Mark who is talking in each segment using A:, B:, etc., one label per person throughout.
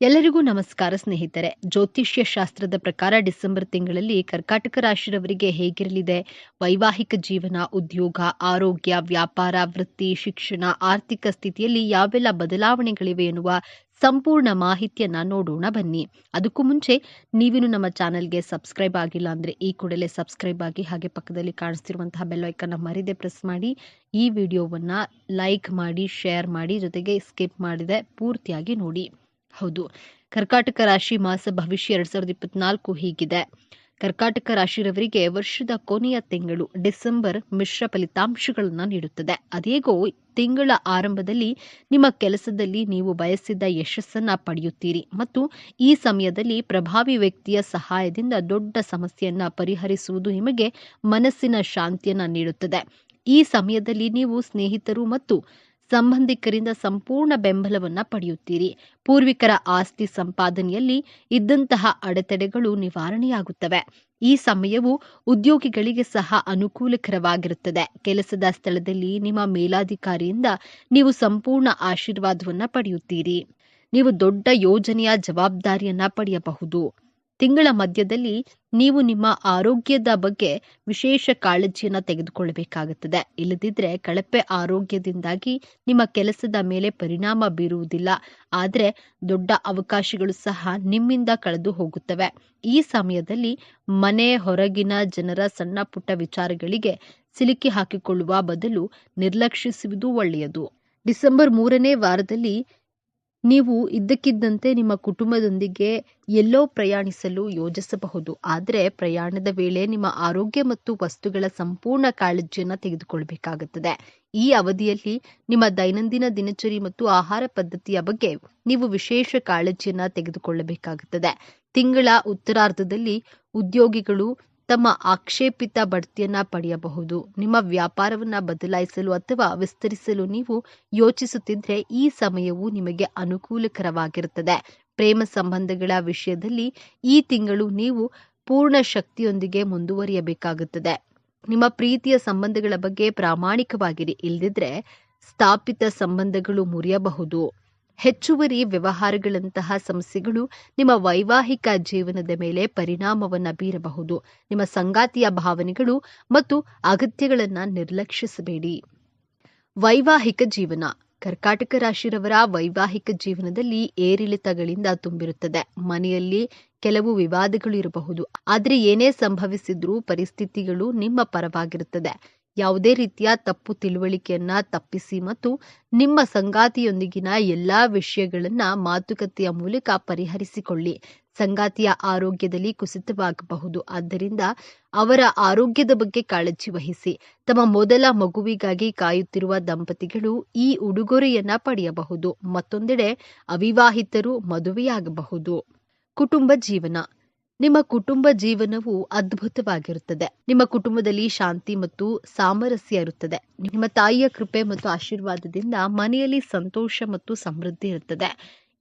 A: ಎಲ್ಲರಿಗೂ ನಮಸ್ಕಾರ ಸ್ನೇಹಿತರೆ. ಜ್ಯೋತಿಷ್ಯ ಶಾಸ್ತ್ರದ ಪ್ರಕಾರ ಡಿಸೆಂಬರ್ ತಿಂಗಳಲ್ಲಿ ಕರ್ಕಾಟಕ ರಾಶಿಯವರಿಗೆ ಹೇಗಿರಲಿದೆ? ವೈವಾಹಿಕ ಜೀವನ, ಉದ್ಯೋಗ, ಆರೋಗ್ಯ, ವ್ಯಾಪಾರ, ವೃತ್ತಿ, ಶಿಕ್ಷಣ, ಆರ್ಥಿಕ ಸ್ಥಿತಿಯಲ್ಲಿ ಯಾವೆಲ್ಲ ಬದಲಾವಣೆಗಳಿವೆ ಎನ್ನುವ ಸಂಪೂರ್ಣ ಮಾಹಿತಿಯನ್ನ ನೋಡೋಣ ಬನ್ನಿ. ಅದಕ್ಕೂ ಮುಂಚೆ ನೀವಿನ್ನು ನಮ್ಮ ಚಾನೆಲ್ಗೆ ಸಬ್ಸ್ಕ್ರೈಬ್ ಆಗಿಲ್ಲ ಅಂದ್ರೆ ಈ ಕೂಡಲೇ ಸಬ್ಸ್ಕ್ರೈಬ್ ಆಗಿ ಹಾಗೆ ಪಕ್ಕದಲ್ಲಿ ಕಾಣಿಸ್ತಿರುವಂತಹ ಬೆಲ್ ಐಕನ್ ಮರಿದೆ ಪ್ರೆಸ್ ಮಾಡಿ. ಈ ವಿಡಿಯೋವನ್ನ ಲೈಕ್ ಮಾಡಿ, ಶೇರ್ ಮಾಡಿ, ಜೊತೆಗೆ ಸ್ಕಿಪ್ ಮಾಡಿದೆ ಪೂರ್ತಿಯಾಗಿ ನೋಡಿ. ಹೌದು. ಕರ್ಕಾಟಕ ರಾಶಿ ಮಾಸ ಭವಿಷ್ಯ ಎರಡ್ ಸಾವಿರದ ಇಪ್ಪತ್ನಾಲ್ಕು ಹೀಗಿದೆ. ಕರ್ಕಾಟಕ ರಾಶಿರವರಿಗೆ ವರ್ಷದ ಕೊನೆಯ ತಿಂಗಳು ಡಿಸೆಂಬರ್ ಮಿಶ್ರ ಫಲಿತಾಂಶಗಳನ್ನು ನೀಡುತ್ತದೆ. ಅದೇಗೋ ತಿಂಗಳ ಆರಂಭದಲ್ಲಿ ನಿಮ್ಮ ಕೆಲಸದಲ್ಲಿ ನೀವು ಬಯಸಿದ ಯಶಸ್ಸನ್ನ ಪಡೆಯುತ್ತೀರಿ ಮತ್ತು ಈ ಸಮಯದಲ್ಲಿ ಪ್ರಭಾವಿ ವ್ಯಕ್ತಿಯ ಸಹಾಯದಿಂದ ದೊಡ್ಡ ಸಮಸ್ಯೆಯನ್ನ ಪರಿಹರಿಸುವುದು ನಿಮಗೆ ಮನಸ್ಸಿನ ಶಾಂತಿಯನ್ನ ನೀಡುತ್ತದೆ. ಈ ಸಮಯದಲ್ಲಿ ನೀವು ಸ್ನೇಹಿತರು ಮತ್ತು ಸಂಬಂಧಿಕರಿಂದ ಸಂಪೂರ್ಣ ಬೆಂಬಲವನ್ನ ಪಡೆಯುತ್ತೀರಿ. ಪೂರ್ವಿಕರ ಆಸ್ತಿ ಸಂಪಾದನೆಯಲ್ಲಿ ಇದ್ದಂತಹ ಅಡೆತಡೆಗಳು ನಿವಾರಣೆಯಾಗುತ್ತವೆ. ಈ ಸಮಯವು ಉದ್ಯೋಗಿಗಳಿಗೆ ಸಹ ಅನುಕೂಲಕರವಾಗಿರುತ್ತದೆ. ಕೆಲಸದ ಸ್ಥಳದಲ್ಲಿ ನಿಮ್ಮ ಮೇಲಾಧಿಕಾರಿಯಿಂದ ನೀವು ಸಂಪೂರ್ಣ ಆಶೀರ್ವಾದವನ್ನ ಪಡೆಯುತ್ತೀರಿ. ನೀವು ದೊಡ್ಡ ಯೋಜನೆಯ ಜವಾಬ್ದಾರಿಯನ್ನ ಪಡೆಯಬಹುದು. ತಿಂಗಳ ಮಧ್ಯದಲ್ಲಿ ನೀವು ನಿಮ್ಮ ಆರೋಗ್ಯದ ಬಗ್ಗೆ ವಿಶೇಷ ಕಾಳಜಿಯನ್ನು ತೆಗೆದುಕೊಳ್ಳಬೇಕಾಗುತ್ತದೆ. ಇಲ್ಲದಿದ್ದರೆ ಕಳಪೆ ಆರೋಗ್ಯದಿಂದಾಗಿ ನಿಮ್ಮ ಕೆಲಸದ ಮೇಲೆ ಪರಿಣಾಮ ಬೀರುವುದಿಲ್ಲ. ಆದರೆ ದೊಡ್ಡ ಅವಕಾಶಗಳು ಸಹ ನಿಮ್ಮಿಂದ ಕಳೆದು ಹೋಗುತ್ತವೆ. ಈ ಸಮಯದಲ್ಲಿ ಮನೆ ಹೊರಗಿನ ಜನರ ಸಣ್ಣ ಪುಟ್ಟ ವಿಚಾರಗಳಿಗೆ ಸಿಲುಕಿ ಹಾಕಿಕೊಳ್ಳುವ ಬದಲು ನಿರ್ಲಕ್ಷಿಸುವುದು ಒಳ್ಳೆಯದು. ಡಿಸೆಂಬರ್ ಮೂರನೇ ವಾರದಲ್ಲಿ ನೀವು ಇದ್ದಕ್ಕಿದ್ದಂತೆ ನಿಮ್ಮ ಕುಟುಂಬದೊಂದಿಗೆ ಎಲ್ಲೋ ಪ್ರಯಾಣಿಸಲು ಯೋಜಿಸಬಹುದು. ಆದರೆ ಪ್ರಯಾಣದ ವೇಳೆ ನಿಮ್ಮ ಆರೋಗ್ಯ ಮತ್ತು ವಸ್ತುಗಳ ಸಂಪೂರ್ಣ ಕಾಳಜಿಯನ್ನು ತೆಗೆದುಕೊಳ್ಳಬೇಕಾಗುತ್ತದೆ ಈ ಅವಧಿಯಲ್ಲಿ ನಿಮ್ಮ ದೈನಂದಿನ ದಿನಚರಿ ಮತ್ತು ಆಹಾರ ಪದ್ಧತಿಯ ಬಗ್ಗೆ ನೀವು ವಿಶೇಷ ಕಾಳಜಿಯನ್ನ ತೆಗೆದುಕೊಳ್ಳಬೇಕಾಗುತ್ತದೆ. ತಿಂಗಳ ಉತ್ತರಾರ್ಧದಲ್ಲಿ ಉದ್ಯೋಗಿಗಳು ತಮ್ಮ ಆಕ್ಷೇಪಿತ ಬಡ್ತಿಯನ್ನ ಪಡೆಯಬಹುದು. ನಿಮ್ಮ ವ್ಯಾಪಾರವನ್ನ ಬದಲಾಯಿಸಲು ಅಥವಾ ವಿಸ್ತರಿಸಲು ನೀವು ಯೋಚಿಸುತ್ತಿದ್ದರೆ ಈ ಸಮಯವು ನಿಮಗೆ ಅನುಕೂಲಕರವಾಗಿರುತ್ತದೆ. ಪ್ರೇಮ ಸಂಬಂಧಗಳ ವಿಷಯದಲ್ಲಿ ಈ ತಿಂಗಳು ನೀವು ಪೂರ್ಣ ಶಕ್ತಿಯೊಂದಿಗೆ ಮುಂದುವರಿಯಬೇಕಾಗುತ್ತದೆ. ನಿಮ್ಮ ಪ್ರೀತಿಯ ಸಂಬಂಧಗಳ ಬಗ್ಗೆ ಪ್ರಾಮಾಣಿಕವಾಗಿರಿ. ಇಲ್ಲದಿದ್ರೆ ಸ್ಥಾಪಿತ ಸಂಬಂಧಗಳು ಮುರಿಯಬಹುದು. ಹೆಚ್ಚುವರಿ ವ್ಯವಹಾರಗಳಂತಹ ಸಮಸ್ಯೆಗಳು ನಿಮ್ಮ ವೈವಾಹಿಕ ಜೀವನದ ಮೇಲೆ ಪರಿಣಾಮವನ್ನು ಬೀರಬಹುದು. ನಿಮ್ಮ ಸಂಗಾತಿಯ ಭಾವನೆಗಳು ಮತ್ತು ಅಗತ್ಯಗಳನ್ನು ನಿರ್ಲಕ್ಷಿಸಬೇಡಿ. ವೈವಾಹಿಕ ಜೀವನ. ಕರ್ಕಾಟಕ ರಾಶಿರವರ ವೈವಾಹಿಕ ಜೀವನದಲ್ಲಿ ಏರಿಳಿತಗಳಿಂದ ತುಂಬಿರುತ್ತದೆ. ಮನೆಯಲ್ಲಿ ಕೆಲವು ವಿವಾದಗಳು ಇರಬಹುದು. ಆದರೆ ಏನೇ ಸಂಭವಿಸಿದ್ರೂ ಪರಿಸ್ಥಿತಿಗಳು ನಿಮ್ಮ ಪರವಾಗಿರುತ್ತದೆ. ಯಾವುದೇ ರೀತಿಯ ತಪ್ಪು ತಿಳುವಳಿಕೆಯನ್ನ ತಪ್ಪಿಸಿ ಮತ್ತು ನಿಮ್ಮ ಸಂಗಾತಿಯೊಂದಿಗಿನ ಎಲ್ಲಾ ವಿಷಯಗಳನ್ನ ಮಾತುಕತೆಯ ಮೂಲಕ ಪರಿಹರಿಸಿಕೊಳ್ಳಿ. ಸಂಗಾತಿಯ ಆರೋಗ್ಯದಲ್ಲಿ ಕುಸಿತವಾಗಬಹುದು. ಆದ್ದರಿಂದ ಅವರ ಆರೋಗ್ಯದ ಬಗ್ಗೆ ಕಾಳಜಿ ವಹಿಸಿ. ತಮ್ಮ ಮೊದಲ ಮಗುವಿಗಾಗಿ ಕಾಯುತ್ತಿರುವ ದಂಪತಿಗಳು ಈ ಉಡುಗೊರೆಯನ್ನ ಪಡೆಯಬಹುದು. ಮತ್ತೊಂದೆಡೆ ಅವಿವಾಹಿತರು ಮದುವೆಯಾಗಬಹುದು. ಕುಟುಂಬ ಜೀವನ. ನಿಮ್ಮ ಕುಟುಂಬ ಜೀವನವು ಅದ್ಭುತವಾಗಿರುತ್ತದೆ. ನಿಮ್ಮ ಕುಟುಂಬದಲ್ಲಿ ಶಾಂತಿ ಮತ್ತು ಸಾಮರಸ್ಯ ಇರುತ್ತದೆ. ನಿಮ್ಮ ತಾಯಿಯ ಕೃಪೆ ಮತ್ತು ಆಶೀರ್ವಾದದಿಂದ ಮನೆಯಲ್ಲಿ ಸಂತೋಷ ಮತ್ತು ಸಮೃದ್ಧಿ ಇರುತ್ತದೆ.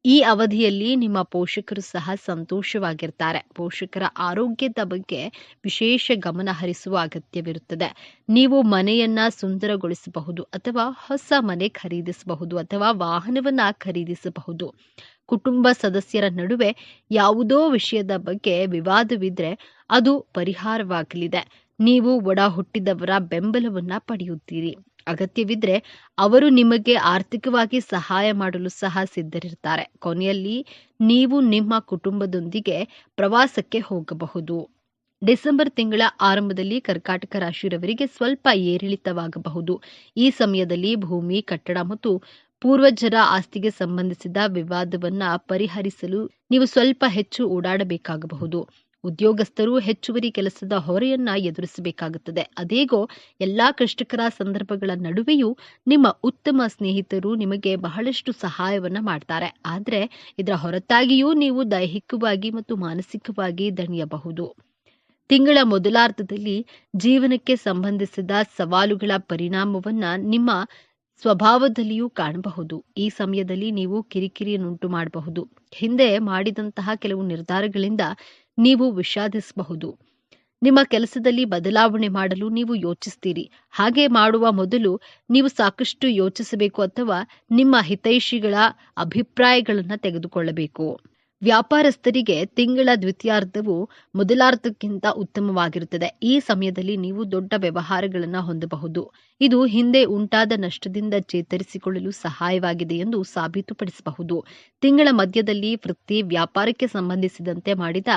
A: ಈ ಅವಧಿಯಲ್ಲಿ ನಿಮ್ಮ ಪೋಷಕರು ಸಹ ಸಂತೋಷವಾಗಿರ್ತಾರೆ. ಪೋಷಕರ ಆರೋಗ್ಯದ ಬಗ್ಗೆ ವಿಶೇಷ ಗಮನ ಹರಿಸುವ ಅಗತ್ಯವಿರುತ್ತದೆ. ನೀವು ಮನೆಯನ್ನ ಸುಂದರಗೊಳಿಸಬಹುದು ಅಥವಾ ಹೊಸ ಮನೆ ಖರೀದಿಸಬಹುದು ಅಥವಾ ವಾಹನವನ್ನ ಖರೀದಿಸಬಹುದು. ಕುಟುಂಬ ಸದಸ್ಯರ ನಡುವೆ ಯಾವುದೋ ವಿಷಯದ ಬಗ್ಗೆ ವಿವಾದವಿದ್ರೆ ಅದು ಪರಿಹಾರವಾಗಲಿದೆ. ನೀವು ಒಡ ಹುಟ್ಟಿದವರ ಬೆಂಬಲವನ್ನ ಪಡೆಯುತ್ತೀರಿ. ಅಗತ್ಯವಿದ್ರೆ ಅವರು ನಿಮಗೆ ಆರ್ಥಿಕವಾಗಿ ಸಹಾಯ ಮಾಡಲು ಸಹ ಸಿದ್ಧರಿರ್ತಾರೆ. ಕೊನೆಯಲ್ಲಿ ನೀವು ನಿಮ್ಮ ಕುಟುಂಬದೊಂದಿಗೆ ಪ್ರವಾಸಕ್ಕೆ ಹೋಗಬಹುದು. ಡಿಸೆಂಬರ್ ತಿಂಗಳ ಆರಂಭದಲ್ಲಿ ಕರ್ಕಾಟಕ ರಾಶಿಯವರಿಗೆ ಸ್ವಲ್ಪ ಏರಿಳಿತವಾಗಬಹುದು. ಈ ಸಮಯದಲ್ಲಿ ಭೂಮಿ, ಕಟ್ಟಡ ಮತ್ತು ಪೂರ್ವಜರ ಆಸ್ತಿಗೆ ಸಂಬಂಧಿಸಿದ ವಿವಾದವನ್ನ ಪರಿಹರಿಸಲು ನೀವು ಸ್ವಲ್ಪ ಹೆಚ್ಚು ಓಡಾಡಬೇಕಾಗಬಹುದು. ಉದ್ಯೋಗಸ್ಥರು ಹೆಚ್ಚುವರಿ ಕೆಲಸದ ಹೊರೆಯನ್ನ ಎದುರಿಸಬೇಕಾಗುತ್ತದೆ. ಅದೇಗೋ ಎಲ್ಲಾ ಕಷ್ಟಕರ ಸಂದರ್ಭಗಳ ನಡುವೆಯೂ ನಿಮ್ಮ ಉತ್ತಮ ಸ್ನೇಹಿತರು ನಿಮಗೆ ಬಹಳಷ್ಟು ಸಹಾಯವನ್ನ ಮಾಡ್ತಾರೆ. ಆದ್ರೆ ಇದರ ಹೊರತಾಗಿಯೂ ನೀವು ದೈಹಿಕವಾಗಿ ಮತ್ತು ಮಾನಸಿಕವಾಗಿ ದಣಿಯಬಹುದು. ತಿಂಗಳ ಮೊದಲಾರ್ಧದಲ್ಲಿ ಜೀವನಕ್ಕೆ ಸಂಬಂಧಿಸಿದ ಸವಾಲುಗಳ ಪರಿಣಾಮವನ್ನ ನಿಮ್ಮ ಸ್ವಭಾವದಲ್ಲಿಯೂ ಕಾಣಬಹುದು. ಈ ಸಮಯದಲ್ಲಿ ನೀವು ಕಿರಿಕಿರಿಯನ್ನುಂಟು ಮಾಡಬಹುದು. ಹಿಂದೆ ಮಾಡಿದಂತಹ ಕೆಲವು ನಿರ್ಧಾರಗಳಿಂದ ನೀವು ವಿಷಾದಿಸಬಹುದು. ನಿಮ್ಮ ಕೆಲಸದಲ್ಲಿ ಬದಲಾವಣೆ ಮಾಡಲು ನೀವು ಯೋಚಿಸ್ತೀರಿ. ಹಾಗೆ ಮಾಡುವ ಮೊದಲು ನೀವು ಸಾಕಷ್ಟು ಯೋಚಿಸಬೇಕು ಅಥವಾ ನಿಮ್ಮ ಹಿತೈಷಿಗಳ ಅಭಿಪ್ರಾಯಗಳನ್ನು ತೆಗೆದುಕೊಳ್ಳಬೇಕು. ವ್ಯಾಪಾರಸ್ಥರಿಗೆ ತಿಂಗಳ ದ್ವಿತೀಯಾರ್ಧವು ಮೊದಲಾರ್ಧಕ್ಕಿಂತ ಉತ್ತಮವಾಗಿರುತ್ತದೆ. ಈ ಸಮಯದಲ್ಲಿ ನೀವು ದೊಡ್ಡ ವ್ಯವಹಾರಗಳನ್ನು ಹೊಂದಬಹುದು. ಇದು ಹಿಂದೆ ಉಂಟಾದ ನಷ್ಟದಿಂದ ಚೇತರಿಸಿಕೊಳ್ಳಲು ಸಹಾಯವಾಗಿದೆ ಎಂದು ಸಾಬೀತುಪಡಿಸಬಹುದು. ತಿಂಗಳ ಮಧ್ಯದಲ್ಲಿ ವೃತ್ತಿ ವ್ಯಾಪಾರಕ್ಕೆ ಸಂಬಂಧಿಸಿದಂತೆ ಮಾಡಿದ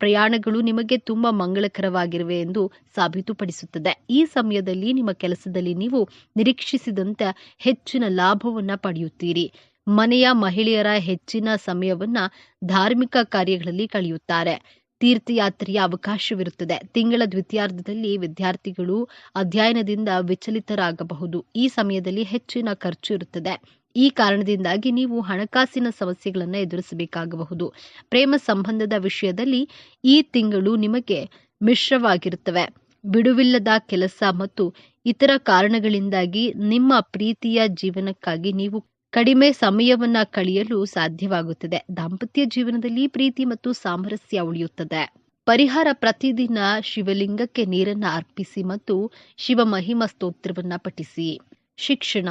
A: ಪ್ರಯಾಣಗಳು ನಿಮಗೆ ತುಂಬಾ ಮಂಗಳಕರವಾಗಿರುವೆ ಎಂದು ಸಾಬೀತುಪಡಿಸುತ್ತದೆ. ಈ ಸಮಯದಲ್ಲಿ ನಿಮ್ಮ ಕೆಲಸದಲ್ಲಿ ನೀವು ನಿರೀಕ್ಷಿಸಿದಂತೆ ಹೆಚ್ಚಿನ ಲಾಭವನ್ನು ಪಡೆಯುತ್ತೀರಿ. ಮನೆಯ ಮಹಿಳೆಯರ ಹೆಚ್ಚಿನ ಸಮಯವನ್ನ ಧಾರ್ಮಿಕ ಕಾರ್ಯಗಳಲ್ಲಿ ಕಳೆಯುತ್ತಾರೆ. ತೀರ್ಥಯಾತ್ರೆಯ ಅವಕಾಶವಿರುತ್ತದೆ. ತಿಂಗಳ ದ್ವಿತೀಯಾರ್ಧದಲ್ಲಿ ವಿದ್ಯಾರ್ಥಿಗಳು ಅಧ್ಯಯನದಿಂದ ವಿಚಲಿತರಾಗಬಹುದು. ಈ ಸಮಯದಲ್ಲಿ ಹೆಚ್ಚಿನ ಖರ್ಚು ಇರುತ್ತದೆ. ಈ ಕಾರಣದಿಂದಾಗಿ ನೀವು ಹಣಕಾಸಿನ ಸಮಸ್ಯೆಗಳನ್ನು ಎದುರಿಸಬೇಕಾಗಬಹುದು. ಪ್ರೇಮ ಸಂಬಂಧದ ವಿಷಯದಲ್ಲಿ ಈ ತಿಂಗಳು ನಿಮಗೆ ಮಿಶ್ರವಾಗಿರುತ್ತವೆ. ಬಿಡುವಿಲ್ಲದ ಕೆಲಸ ಮತ್ತು ಇತರ ಕಾರಣಗಳಿಂದಾಗಿ ನಿಮ್ಮ ಪ್ರೀತಿಯ ಜೀವನಕ್ಕಾಗಿ ನೀವು ಕಡಿಮೆ ಸಮಯವನ್ನ ಕಳೆಯಲು ಸಾಧ್ಯವಾಗುತ್ತದೆ. ದಾಂಪತ್ಯ ಜೀವನದಲ್ಲಿ ಪ್ರೀತಿ ಮತ್ತು ಸಾಮರಸ್ಯ ಉಳಿಯುತ್ತದೆ. ಪರಿಹಾರ ಪ್ರತಿದಿನ ಶಿವಲಿಂಗಕ್ಕೆ ನೀರನ್ನ ಅರ್ಪಿಸಿ ಮತ್ತು ಶಿವ ಮಹಿಮ ಸ್ತೋತ್ರವನ್ನ ಪಠಿಸಿ. ಶಿಕ್ಷಣ.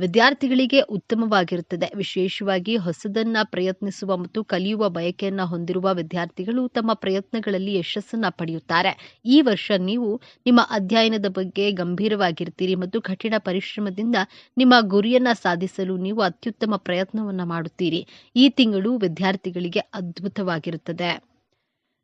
A: ವಿದ್ಯಾರ್ಥಿಗಳಿಗೆ ಉತ್ತಮವಾಗಿರುತ್ತದೆ. ವಿಶೇಷವಾಗಿ ಹೊಸದನ್ನ ಪ್ರಯತ್ನಿಸುವ ಮತ್ತು ಕಲಿಯುವ ಬಯಕೆಯನ್ನ ಹೊಂದಿರುವ ವಿದ್ಯಾರ್ಥಿಗಳು ತಮ್ಮ ಪ್ರಯತ್ನಗಳಲ್ಲಿ ಯಶಸ್ಸನ್ನ ಪಡೆಯುತ್ತಾರೆ. ಈ ವರ್ಷ ನೀವು ನಿಮ್ಮ ಅಧ್ಯಯನದ ಬಗ್ಗೆ ಗಂಭೀರವಾಗಿರ್ತೀರಿ ಮತ್ತು ಕಠಿಣ ಪರಿಶ್ರಮದಿಂದ ನಿಮ್ಮ ಗುರಿಯನ್ನ ಸಾಧಿಸಲು ನೀವು ಅತ್ಯುತ್ತಮ ಪ್ರಯತ್ನವನ್ನ ಮಾಡುತ್ತೀರಿ. ಈ ತಿಂಗಳು ವಿದ್ಯಾರ್ಥಿಗಳಿಗೆ ಅದ್ಭುತವಾಗಿರುತ್ತದೆ.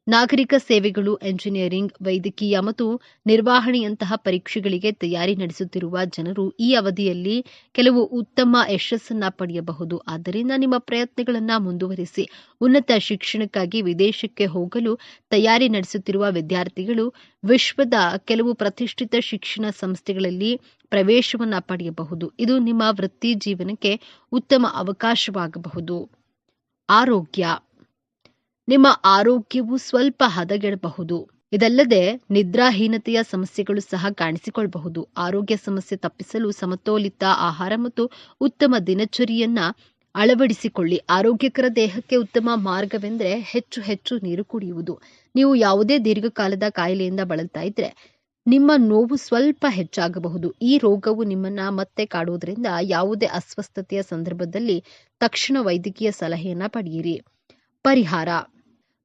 A: ನಾಗರಿಕ ಸೇವೆಗಳು ಎಂಜಿನಿಯರಿಂಗ್ ವೈದ್ಯಕೀಯ ಮತ್ತು ನಿರ್ವಹಣೆಯಂತಹ ಪರೀಕ್ಷೆಗಳಿಗೆ ತಯಾರಿ ನಡೆಸುತ್ತಿರುವ ಜನರು ಈ ಅವಧಿಯಲ್ಲಿ ಕೆಲವು ಉತ್ತಮ ಯಶಸ್ಸನ್ನು ಪಡೆಯಬಹುದು. ಆದ್ದರಿಂದ ನಿಮ್ಮ ಪ್ರಯತ್ನಗಳನ್ನು ಮುಂದುವರಿಸಿ. ಉನ್ನತ ಶಿಕ್ಷಣಕ್ಕಾಗಿ ವಿದೇಶಕ್ಕೆ ಹೋಗಲು ತಯಾರಿ ನಡೆಸುತ್ತಿರುವ ವಿದ್ಯಾರ್ಥಿಗಳು ವಿಶ್ವದ ಕೆಲವು ಪ್ರತಿಷ್ಠಿತ ಶಿಕ್ಷಣ ಸಂಸ್ಥೆಗಳಲ್ಲಿ ಪ್ರವೇಶವನ್ನು ಪಡೆಯಬಹುದು. ಇದು ನಿಮ್ಮ ವೃತ್ತಿ ಜೀವನಕ್ಕೆ ಉತ್ತಮ ಅವಕಾಶವಾಗಬಹುದು. ಆರೋಗ್ಯ. ನಿಮ್ಮ ಆರೋಗ್ಯವು ಸ್ವಲ್ಪ ಹದಗೆಡಬಹುದು. ಇದಲ್ಲದೆ ನಿದ್ರಾಹೀನತೆಯ ಸಮಸ್ಯೆಗಳು ಸಹ ಕಾಣಿಸಿಕೊಳ್ಳಬಹುದು. ಆರೋಗ್ಯ ಸಮಸ್ಯೆ ತಪ್ಪಿಸಲು ಸಮತೋಲಿತ ಆಹಾರ ಮತ್ತು ಉತ್ತಮ ದಿನಚರಿಯನ್ನ ಅಳವಡಿಸಿಕೊಳ್ಳಿ. ಆರೋಗ್ಯಕರ ದೇಹಕ್ಕೆ ಉತ್ತಮ ಮಾರ್ಗವೆಂದರೆ ಹೆಚ್ಚು ಹೆಚ್ಚು ನೀರು ಕುಡಿಯುವುದು. ನೀವು ಯಾವುದೇ ದೀರ್ಘಕಾಲದ ಕಾಯಿಲೆಯಿಂದ ಬಳಲ್ತಾ ಇದ್ರೆ ನಿಮ್ಮ ನೋವು ಸ್ವಲ್ಪ ಹೆಚ್ಚಾಗಬಹುದು. ಈ ರೋಗವು ನಿಮ್ಮನ್ನ ಮತ್ತೆ ಕಾಡುವುದರಿಂದ ಯಾವುದೇ ಅಸ್ವಸ್ಥತೆಯ ಸಂದರ್ಭದಲ್ಲಿ ತಕ್ಷಣ ವೈದ್ಯಕೀಯ ಸಲಹೆಯನ್ನ ಪಡೆಯಿರಿ. ಪರಿಹಾರ.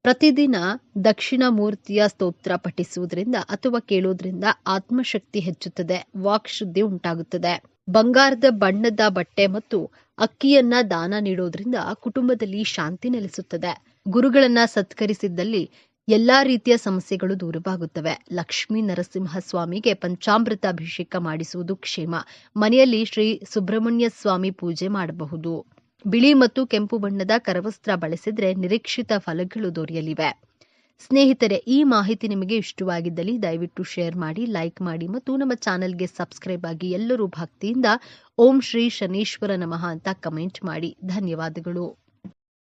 A: ಪ್ರತಿದಿನ ದಕ್ಷಿಣ ಮೂರ್ತಿಯ ಸ್ತೋತ್ರ ಪಠಿಸುವುದರಿಂದ ಅಥವಾ ಕೇಳುವುದರಿಂದ ಆತ್ಮಶಕ್ತಿ ಹೆಚ್ಚುತ್ತದೆ, ವಾಕ್ ಶುದ್ಧಿ ಉಂಟಾಗುತ್ತದೆ. ಬಂಗಾರದ ಬಣ್ಣದ ಬಟ್ಟೆ ಮತ್ತು ಅಕ್ಕಿಯನ್ನ ದಾನ ನೀಡೋದ್ರಿಂದ ಕುಟುಂಬದಲ್ಲಿ ಶಾಂತಿ ನೆಲೆಸುತ್ತದೆ. ಗುರುಗಳನ್ನ ಸತ್ಕರಿಸಿದ್ದಲ್ಲಿ ಎಲ್ಲಾ ರೀತಿಯ ಸಮಸ್ಯೆಗಳು ದೂರವಾಗುತ್ತವೆ. ಲಕ್ಷ್ಮೀ ನರಸಿಂಹ ಸ್ವಾಮಿಗೆ ಪಂಚಾಮೃತ ಅಭಿಷೇಕ ಮಾಡಿಸುವುದು ಕ್ಷೇಮ. ಮನೆಯಲ್ಲಿ ಶ್ರೀ ಸುಬ್ರಹ್ಮಣ್ಯ ಸ್ವಾಮಿ ಪೂಜೆ ಮಾಡಬಹುದು. ಬಿಳಿ ಮತ್ತು ಕೆಂಪು ಬಣ್ಣದ ಕರವಸ್ತ್ರ ಬಳಸಿದ್ರೆ ನಿರೀಕ್ಷಿತ ಫಲಗಳು ದೊರೆಯಲಿವೆ. ಸ್ನೇಹಿತರೆ, ಈ ಮಾಹಿತಿ ನಿಮಗೆ ಇಷ್ಟವಾಗಿದ್ದಲ್ಲಿ ದಯವಿಟ್ಟು ಶೇರ್ ಮಾಡಿ, ಲೈಕ್ ಮಾಡಿ ಮತ್ತು ನಮ್ಮ ಚಾನೆಲ್ಗೆ ಸಬ್ಸ್ಕ್ರೈಬ್ ಆಗಿ ಎಲ್ಲರೂ ಭಕ್ತಿಯಿಂದ ಓಂ ಶ್ರೀ ಶನೀಶ್ವರ ನಮಃ ಅಂತ ಕಮೆಂಟ್ ಮಾಡಿ. ಧನ್ಯವಾದಗಳು.